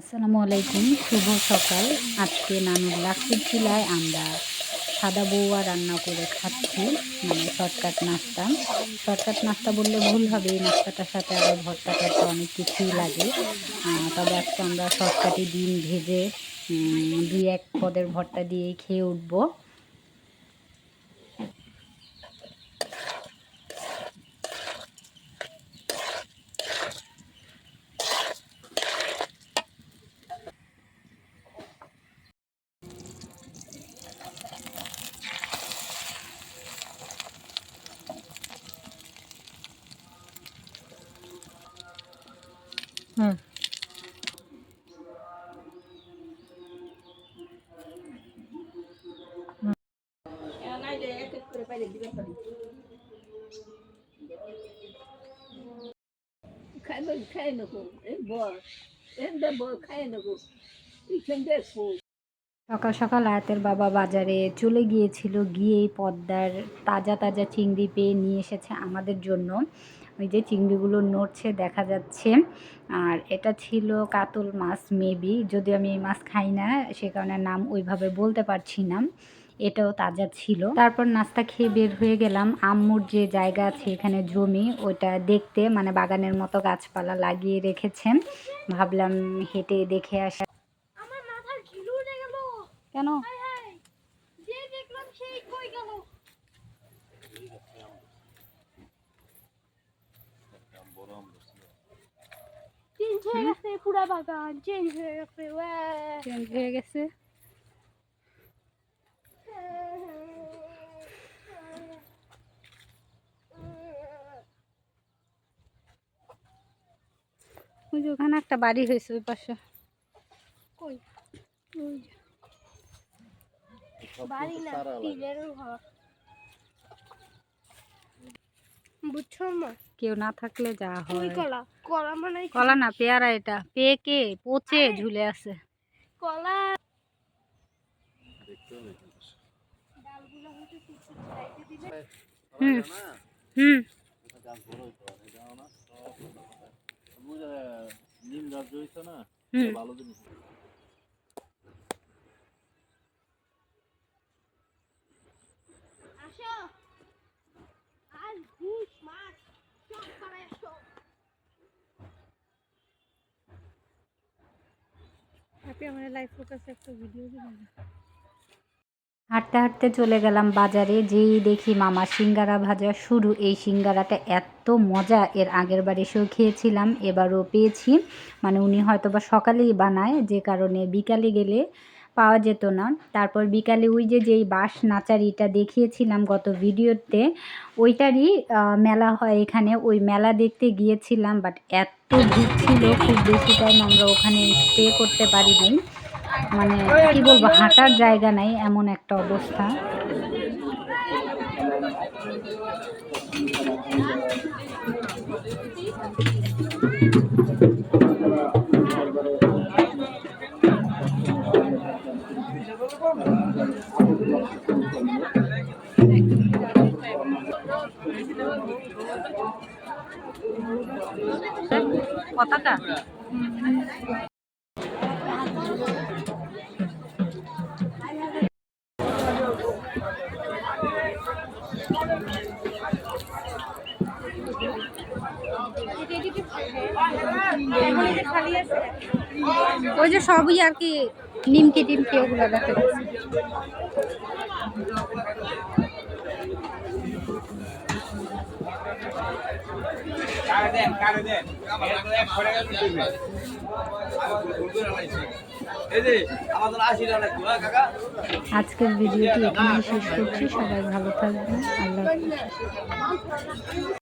আসসালামু আলাইকুম, শুভ সকাল। আজকে নানুর লাকড়ির চুলায় আমরা সাদা বৌয়া রান্না করে খাচ্ছি মানে শর্টকাট নাস্তা। শর্টকাট নাস্তা বললে ভুল হবে, এই নাস্তাটার সাথে আবার ভর্তা টর্তা অনেক কিছুই লাগে। তবে আজকে আমরা শর্টকাটে ডিম ভেজে দুই এক পদের ভর্তা দিয়ে খেয়ে উঠবো। হুম। খাই সকাল সকাল আয়াতের বাবা বাজারে চলে গিয়েছিল গিয়ে পদ্মার তাজা তাজা চিংড়ি পেয়ে নিয়ে এসেছে আমাদের জন্য। ওই যে চিংড়িগুলো নড়ছে দেখা যাচ্ছে। আর এটা ছিল কাতল মাছ মেবি যদিও আমি এই মাছ খাই না সে কারণে নাম ওইভাবে বলতে পারছি না। এটাও তাজা ছিল। তারপর নাস্তা খেয়ে বের হয়ে গেলাম। আম্মুর যে জায়গা আছে এখানে জমি ওটা দেখতে মানে বাগানের মতো গাছপালা লাগিয়ে রেখেছেন ভাবলাম হেঁটে দেখে আসা কেন হায় হায় যে দেখলাম সেই কই গেল চেঞ্জ হয়ে গেছে পুরা বাগান চেঞ্জ হয়ে গেছে। চেঞ্জ হয়ে গেছে ওই যে ওখানে একটা বাড়ি হয়েছে ওই পাশে। কই? বাড়ি না টিনের ঘর। বুঝছ মা? কেউ না থাকলে যা হয় কলা কলা মানে কলা না পেয়ারা এটা পেকে পচে ঝুলে আছে কলা হুম হুম আর ঘুষ মাছ সব করে আসো হাঁটতে হাঁটতে চলে গেলাম বাজারে, যেই দেখি মামা সিঙ্গারা ভাজা শুরু। এই সিঙ্গারাটা এত মজা, এর আগের বার এসেও খেয়েছিলাম, এবারও পেয়েছি। মানে উনি হয়তো বা সকালেই বানায়, যে কারণে বিকালে গেলে পাওয়া যেত না। তারপর বিকালে ওই যে, যেই বাঁশ নাচারিটা দেখিয়েছিলাম গত ভিডিওতে, ওইটারই মেলা হয় এখানে। ওই মেলা দেখতে গিয়েছিলাম বাট এত ভিড় ছিল, খুব বেশি টাইম আমরা ওখানে স্টে করতে পারি নাই মানে কি বলব, হাঁটার জায়গা নাই, এমন একটা অবস্থা। পতাকা ওই যে সবই আর কি নিমকি টিমকি ওগুলো দেখা যাচ্ছে কারে দেন কারে দেন এক করে গেল দিবে এই যে আমাদের আশি টাকা লাগবে হ্যাঁ কাকা আজকের ভিডিওটি এখানে শেষ করছি সবাই ভালো থাকবেন আল্লাহ।